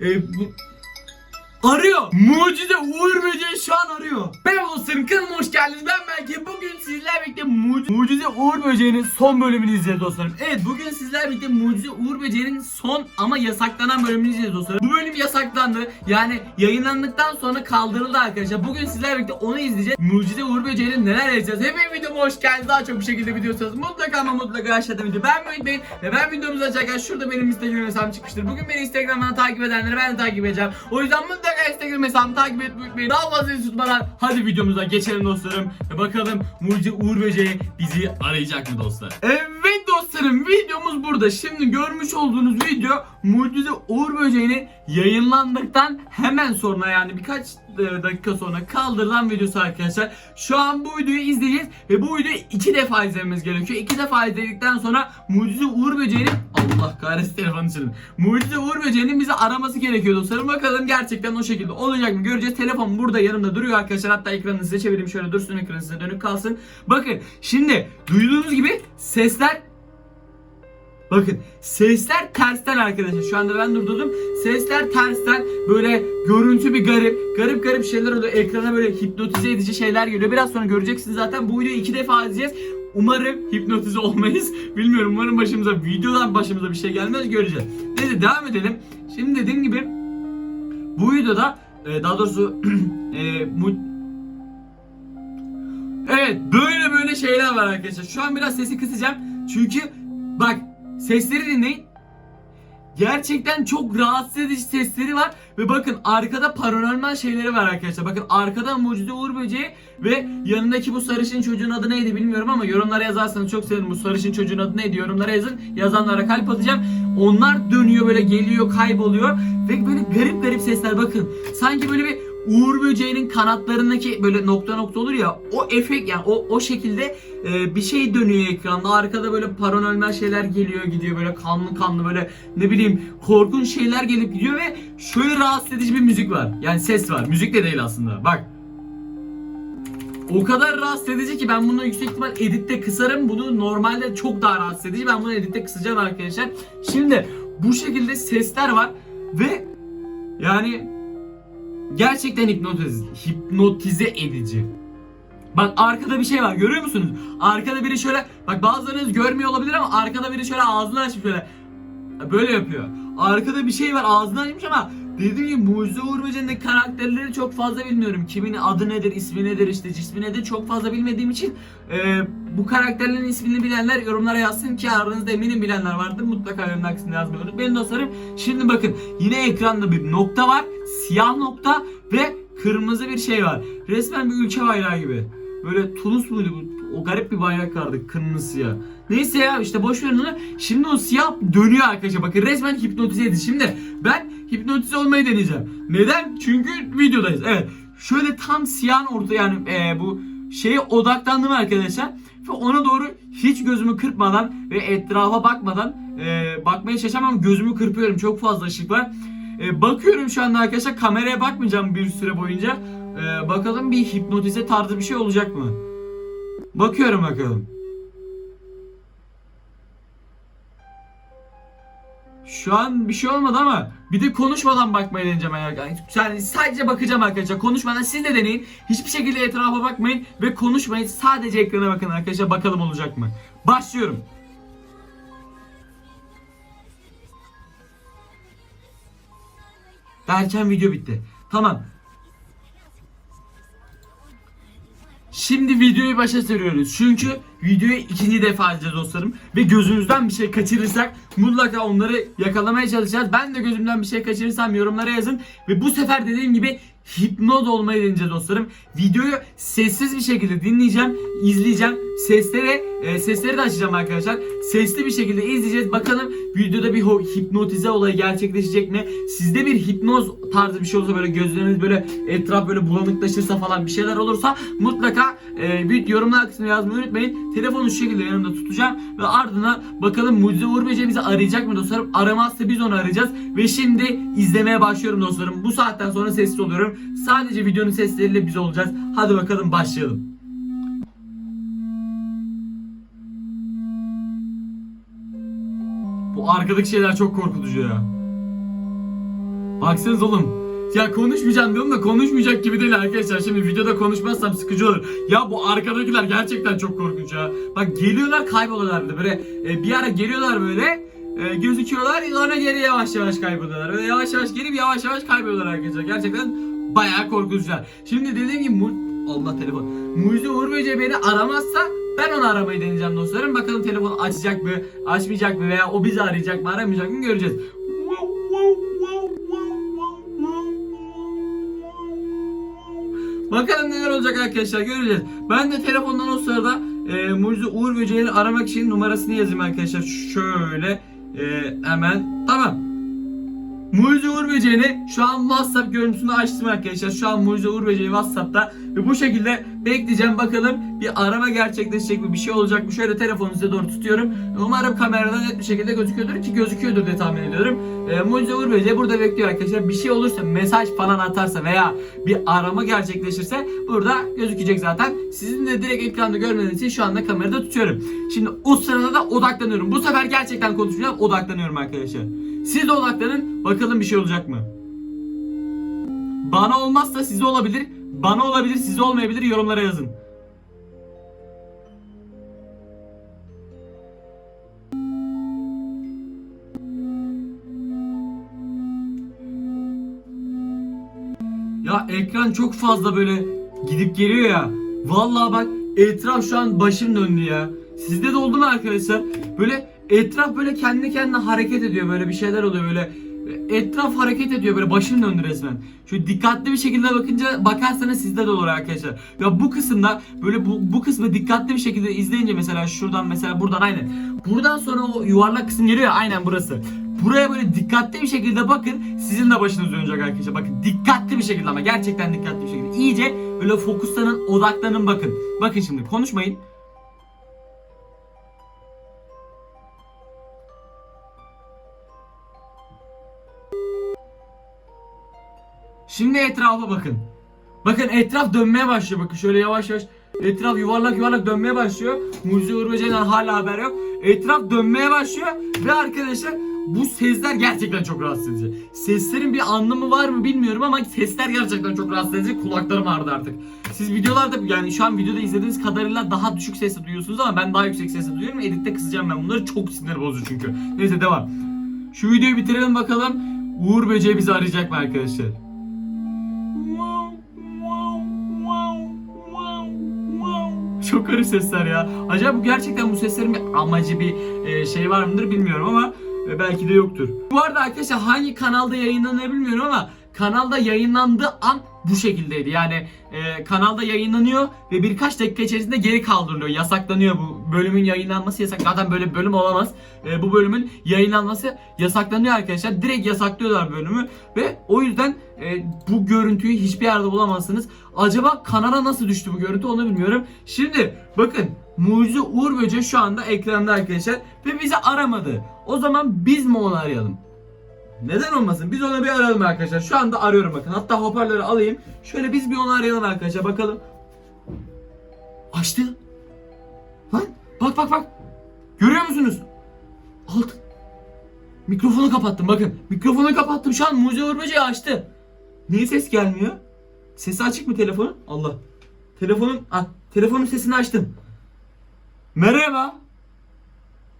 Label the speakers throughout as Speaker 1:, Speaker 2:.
Speaker 1: e, bu- Arıyor. Mucize Uğur Böceği şu an arıyor. Merhaba dostlarım kanalıma hoş geldiniz. Ben belki bugün sizlerle birlikte Mucize, Mucize Uğur Böceği'nin son bölümünü izleyeceğiz dostlarım. Evet bugün sizlerle birlikte Mucize Uğur Böceği'nin son ama yasaklanan bölümünü izleyeceğiz dostlarım. Bu bölüm yasaklandı. Yani yayınlandıktan sonra kaldırıldı arkadaşlar. Bugün sizlerle birlikte onu izleyeceğiz. Mucize Uğur Böceği'nin neler yaşayacağız. Hepiniz videoma hoş geldiniz. Daha çok bir şekilde video istiyorsanız mutlaka ama mutlaka aşağıda video beğenmeyi unutmayın. Ve ben videomuzu açarken şurada benim Instagram hesabım çıkmıştır. Bugün beni Instagram'dan takip edenleri ben de takip edeceğim. O yüzden mutlaka Instagram hesabımı takip etmeyi unutmayın. Daha fazla tutmadan hadi videomuza geçelim dostlarım. Ve bakalım Mucize Uğur Böceği bizi arayacak mı dostlar? Evet dostlarım videomuz burada. Şimdi görmüş olduğunuz video Mucize Uğur Böceği'nin yayınlandıktan hemen sonra yani birkaç e, dakika sonra kaldırılan videosu arkadaşlar. Şu an bu videoyu izleyeceğiz ve bu videoyu iki defa izlememiz gerekiyor. İki defa izledikten sonra Mucize Uğur Böceği'nin Allah kahretsin telefonu için. Mucize Uğur Böceği'nin bizi araması gerekiyor dostlarım. Bakalım gerçekten o şekilde olacak mı göreceğiz. Telefon burada yanımda duruyor arkadaşlar. Hatta ekranını size çevireyim şöyle dursun ekranı size dönük kalsın. Bakın şimdi duyduğunuz gibi sesler Bakın sesler tersten arkadaşlar. Şu anda ben durdurdum. Sesler tersten böyle görüntü bir garip. Garip garip şeyler oluyor. Ekrana böyle hipnotize edici şeyler geliyor. Biraz sonra göreceksiniz zaten. Bu videoyu iki defa izleyeceğiz. Umarım hipnotize olmayız. Bilmiyorum umarım başımıza videodan başımıza bir şey gelmez göreceğiz. Neyse devam edelim. Şimdi dediğim gibi bu videoda e, daha doğrusu e, Evet böyle böyle şeyler var arkadaşlar. Şu an biraz sesi kısacağım. Çünkü bak sesleri dinleyin. Gerçekten çok rahatsız edici sesleri var ve bakın arkada paranormal şeyleri var arkadaşlar. Bakın arkada Mucize Uğur Böceği ve yanındaki bu sarışın çocuğun adı neydi bilmiyorum ama yorumlara yazarsanız çok sevinirim. Bu sarışın çocuğun adı neydi yorumlara yazın. Yazanlara kalp atacağım. Onlar dönüyor böyle geliyor kayboluyor ve böyle garip garip sesler bakın. Sanki böyle bir Uğur böceğinin kanatlarındaki böyle nokta nokta olur ya o efekt yani o o şekilde e, bir şey dönüyor ekranda arkada böyle paranormal şeyler geliyor gidiyor böyle kanlı kanlı böyle ne bileyim korkunç şeyler gelip gidiyor ve şöyle rahatsız edici bir müzik var yani ses var müzik de değil aslında bak o kadar rahatsız edici ki ben bunu yüksek ihtimal editte kısarım. Bunu normalde çok daha rahatsız edici. Ben bunu editte kısacağım arkadaşlar. Şimdi bu şekilde sesler var ve yani gerçekten hipnotize, hipnotize edici. Bak arkada bir şey var görüyor musunuz? Arkada biri şöyle bak bazılarınız görmüyor olabilir ama arkada biri şöyle ağzını açıp şöyle böyle yapıyor. Arkada bir şey var ağzını açmış ama dediğim gibi Mucize Uğur Böceği'nin karakterleri çok fazla bilmiyorum. Kimin adı nedir, ismi nedir, işte cismi nedir çok fazla bilmediğim için e, bu karakterlerin ismini bilenler yorumlara yazsın ki aranızda eminim bilenler vardır. Mutlaka yorumlar kısmına yazmayı unutmayın dostlarım. Şimdi bakın yine ekranda bir nokta var. Siyah nokta ve kırmızı bir şey var. Resmen bir ülke bayrağı gibi. Böyle Tunus muydu bu? O garip bir bayrak vardı kırmızı siyah. Neyse ya işte boş verin onu. Şimdi o siyah dönüyor arkadaşlar. Bakın resmen hipnotize edici. Şimdi ben hipnotize olmayı deneyeceğim. Neden? Çünkü videodayız. Evet. Şöyle tam siyahın orta yani e, bu şeye odaklandım arkadaşlar. Ve ona doğru hiç gözümü kırpmadan ve etrafa bakmadan e, bakmaya çalışacağım ama gözümü kırpıyorum. Çok fazla ışık var. E, bakıyorum şu anda arkadaşlar. Kameraya bakmayacağım bir süre boyunca. E, bakalım bir hipnotize tarzı bir şey olacak mı? Bakıyorum bakalım. Şu an bir şey olmadı ama bir de konuşmadan bakmayı deneyeceğim yani. Yani sadece bakacağım arkadaşlar. Konuşmadan siz de deneyin. Hiçbir şekilde etrafa bakmayın ve konuşmayın. Sadece ekrana bakın arkadaşlar. Bakalım olacak mı? Başlıyorum. Derken video bitti. Tamam. Şimdi videoyu başa sarıyoruz. Çünkü videoyu ikinci defa izleyeceğiz dostlarım. Ve gözümüzden bir şey kaçırırsak mutlaka onları yakalamaya çalışacağız. Ben de gözümden bir şey kaçırırsam yorumlara yazın. Ve bu sefer dediğim gibi hipnoz olmayı deneyeceğiz dostlarım. Videoyu sessiz bir şekilde dinleyeceğim, izleyeceğim. Sesleri, e, sesleri de açacağım arkadaşlar. Sesli bir şekilde izleyeceğiz. Bakalım videoda bir hipnotize olayı gerçekleşecek mi? Sizde bir hipnoz tarzı bir şey olsa böyle gözleriniz böyle etraf böyle bulanıklaşırsa falan bir şeyler olursa mutlaka e, bir yorumlar kısmına yazmayı unutmayın. Telefonu şu şekilde yanımda tutacağım ve ardından bakalım Mucize Uğur Böceği arayacak mı dostlarım? Aramazsa biz onu arayacağız ve şimdi izlemeye başlıyorum dostlarım. Bu saatten sonra sessiz oluyorum. Sadece videonun sesleriyle biz olacağız. Hadi bakalım başlayalım. Bu arkadaki şeyler çok korkutucu ya. Baksanız oğlum. Ya konuşmayacağım diyorum da konuşmayacak gibi değil arkadaşlar. Şimdi videoda konuşmazsam sıkıcı olur. Ya bu arkadakiler gerçekten çok korkunç ya. Bak geliyorlar kayboluyorlar bir böyle. e, bir ara geliyorlar böyle. e, gözüküyorlar sonra geri yavaş yavaş kayboluyorlar. Böyle yavaş yavaş gelip yavaş yavaş kayboluyorlar arkadaşlar. Gerçekten bayağı korkunçlar. Şimdi dediğim gibi mu- Allah telefon. Mucize Uğur Böceği beni aramazsa ben onu aramayı deneyeceğim dostlarım. Bakalım telefonu açacak mı, açmayacak mı veya o bizi arayacak mı, aramayacak mı göreceğiz. Bakalım neler olacak arkadaşlar göreceğiz. Ben de telefondan o sırada e, Mucize Uğur Böceği'ni aramak için numarasını yazayım arkadaşlar. Şöyle e, hemen tamam. Mucize Uğur Böceği'ni şu an WhatsApp görüntüsünü açtım arkadaşlar. Şu an Mucize Uğur Böceği WhatsApp'ta ve bu şekilde bekleyeceğim bakalım bir arama gerçekleşecek mi bir şey olacak mı? Şöyle telefonu size doğru tutuyorum. Umarım kameradan net bir şekilde gözüküyordur ki gözüküyordur diye tahmin ediyorum. E, Mucize Uğur Böceği burada bekliyor arkadaşlar. Bir şey olursa mesaj falan atarsa veya bir arama gerçekleşirse burada gözükecek zaten. Sizin de direkt ekranda görmeniz için şu anda kamerada tutuyorum. Şimdi o sırada da odaklanıyorum. Bu sefer gerçekten konuşmayacağım odaklanıyorum arkadaşlar. Siz de odaklanın bakalım bir şey olacak mı? Bana olmazsa size olabilir. Bana olabilir size olmayabilir yorumlara yazın. Ya ekran çok fazla böyle gidip geliyor ya. Vallahi bak etraf şu an başım döndü ya. Sizde de oldu mu arkadaşlar? Böyle etraf böyle kendi kendine hareket ediyor böyle bir şeyler oluyor böyle. Etraf hareket ediyor böyle başım döndü resmen. Şöyle dikkatli bir şekilde bakınca bakarsanız sizde de olur arkadaşlar. Ya bu kısımda böyle bu, bu kısmı dikkatli bir şekilde izleyince mesela şuradan mesela buradan aynen. Buradan sonra o yuvarlak kısım geliyor ya aynen burası. Buraya böyle dikkatli bir şekilde bakın. Sizin de başınız dönecek arkadaşlar. Bakın dikkatli bir şekilde ama gerçekten dikkatli bir şekilde. İyice böyle fokuslanın, odaklanın bakın. Bakın şimdi konuşmayın. Şimdi etrafa bakın. Bakın etraf dönmeye başlıyor bakın şöyle yavaş yavaş. Etraf yuvarlak yuvarlak dönmeye başlıyor. Mucize Uğur Böceği'nden hala haber yok. Etraf dönmeye başlıyor ve arkadaşlar bu sesler gerçekten çok rahatsız edici. Seslerin bir anlamı var mı bilmiyorum ama sesler gerçekten çok rahatsız edici. Kulaklarım ağrıdı artık. Siz videolarda yani şu an videoda izlediğiniz kadarıyla daha düşük sesle duyuyorsunuz ama ben daha yüksek sesle duyuyorum. Editte kısacağım ben bunları. Çok sinir bozucu çünkü. Neyse devam. Şu videoyu bitirelim bakalım. Uğur Böceği bizi arayacak mı arkadaşlar? Çok garip sesler ya. Acaba bu gerçekten bu seslerin bir amacı bir e, şey var mıdır bilmiyorum ama e, belki de yoktur. Bu arada arkadaşlar hangi kanalda yayınlanıyor bilmiyorum ama kanalda yayınlandığı an bu şekildeydi. Yani e, kanalda yayınlanıyor ve birkaç dakika içerisinde geri kaldırılıyor. Yasaklanıyor bu bölümün yayınlanması yasak. Zaten böyle bir bölüm olamaz. E, bu bölümün yayınlanması yasaklanıyor arkadaşlar. Direkt yasaklıyorlar bölümü ve o yüzden e, bu görüntüyü hiçbir yerde bulamazsınız. Acaba kanala nasıl düştü bu görüntü onu bilmiyorum. Şimdi bakın Mucize Uğur Böceği şu anda ekranda arkadaşlar ve bizi aramadı. O zaman biz mi onu arayalım? Neden olmasın? Biz onu bir arayalım arkadaşlar. Şu anda arıyorum bakın. Hatta hoparlörü alayım. Şöyle biz bir onu arayalım arkadaşlar. Bakalım. Açtı. Lan bak bak bak. Görüyor musunuz? Alt. Mikrofonu kapattım bakın. Mikrofonu kapattım. Şu an Mucize Böceği açtı. Niye ses gelmiyor? Sesi açık mı telefonun? Allah. Telefonun, ah, telefonun sesini açtım. Merhaba.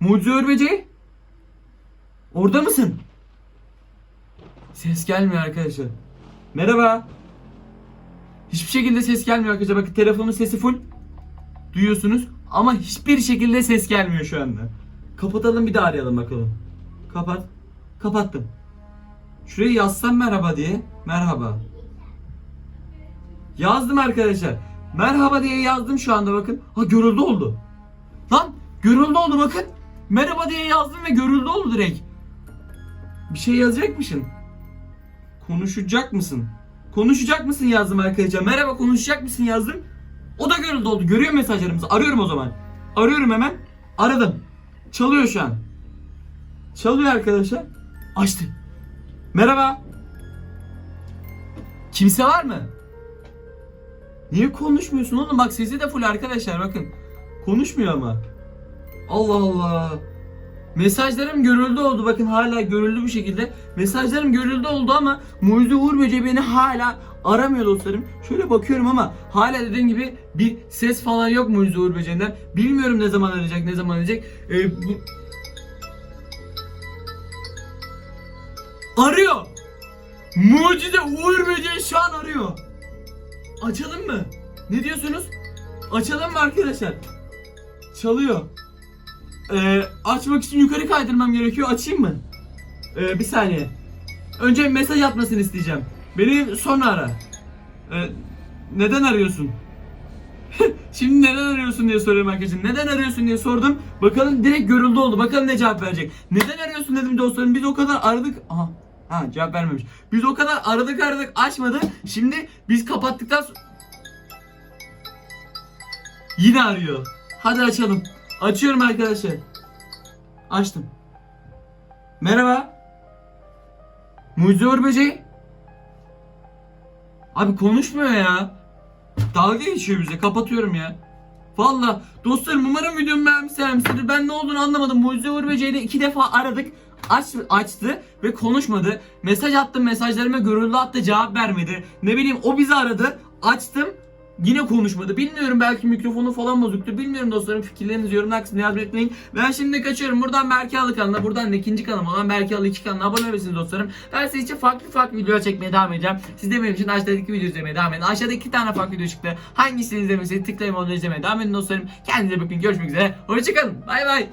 Speaker 1: Mucize Böceği. Orada mısın? Ses gelmiyor arkadaşlar. Merhaba. Hiçbir şekilde ses gelmiyor arkadaşlar. Bakın telefonun sesi full. Duyuyorsunuz. Ama hiçbir şekilde ses gelmiyor şu anda. Kapatalım bir daha arayalım bakalım. Kapat. Kapattım. Şuraya yazsam merhaba diye. Merhaba. Yazdım arkadaşlar. Merhaba diye yazdım şu anda bakın. Ha görüldü oldu. Lan görüldü oldu bakın. Merhaba diye yazdım ve görüldü oldu direkt. Bir şey yazacakmışsın. Konuşacak mısın? Konuşacak mısın yazdım arkadaşlar. Merhaba konuşacak mısın yazdım. O da görüldü oldu. Görüyor mesajlarımızı. Arıyorum o zaman. Arıyorum hemen. Aradım. Çalıyor şu an. Çalıyor arkadaşlar. Açtı. Merhaba. Kimse var mı? Niye konuşmuyorsun oğlum? Bak sesi de full arkadaşlar bakın. Konuşmuyor ama. Allah Allah. Mesajlarım görüldü oldu. Bakın hala görüldü bu şekilde. Mesajlarım görüldü oldu ama Mucize Uğur Böceği beni hala aramıyor dostlarım. Şöyle bakıyorum ama hala dediğim gibi bir ses falan yok Mucize Uğur Böceği'nden. Bilmiyorum ne zaman arayacak, ne zaman arayacak. Ee, bu... Arıyor. Mucize Uğur Böceği şu an arıyor. Açalım mı? Ne diyorsunuz? Açalım mı arkadaşlar? Çalıyor. Ee, açmak için yukarı kaydırmam gerekiyor. Açayım mı? Ee, bir saniye. Önce mesaj atmasını isteyeceğim. Beni sonra ara. Ee, neden arıyorsun? Şimdi neden arıyorsun diye soruyorum arkadaşlar. Neden arıyorsun diye sordum. Bakalım direkt görüldü oldu. Bakalım ne cevap verecek. Neden arıyorsun dedim dostlarım. Biz o kadar aradık. Aha. Ha cevap vermemiş. Biz o kadar aradık aradık açmadı. Şimdi biz kapattıktan sonra... Yine arıyor. Hadi açalım. Açıyorum arkadaşlar. Açtım. Merhaba. Mucize Böceği. Abi konuşmuyor ya. Dalga geçiyor bize. Kapatıyorum ya. Valla dostlarım umarım videomu beğenmişsinizdir. Ben ne olduğunu anlamadım. Mucize Uğur Böceği'yle iki defa aradık. Aç, açtı ve konuşmadı. Mesaj attım mesajlarıma görüldü attı cevap vermedi. Ne bileyim o bizi aradı. Açtım Yine konuşmadı. Bilmiyorum belki mikrofonu falan bozuktu. Bilmiyorum dostlarım fikirlerinizi yorumlar kısmına yazmayı unutmayın. Ben şimdi kaçıyorum. Buradan Berke Alı kanalına, buradan da ikinci kanalıma olan Berke Alı 2 kanalına abone olabilirsiniz dostlarım. Ben sizin için farklı farklı videolar çekmeye devam edeceğim. Siz de benim için aşağıdaki video izlemeye devam edin. Aşağıda iki tane farklı video çıktı. Hangisini izlemesi tıklayın onu izlemeye devam edin dostlarım. Kendinize bakın. Görüşmek üzere. Hoşçakalın. Bay bay.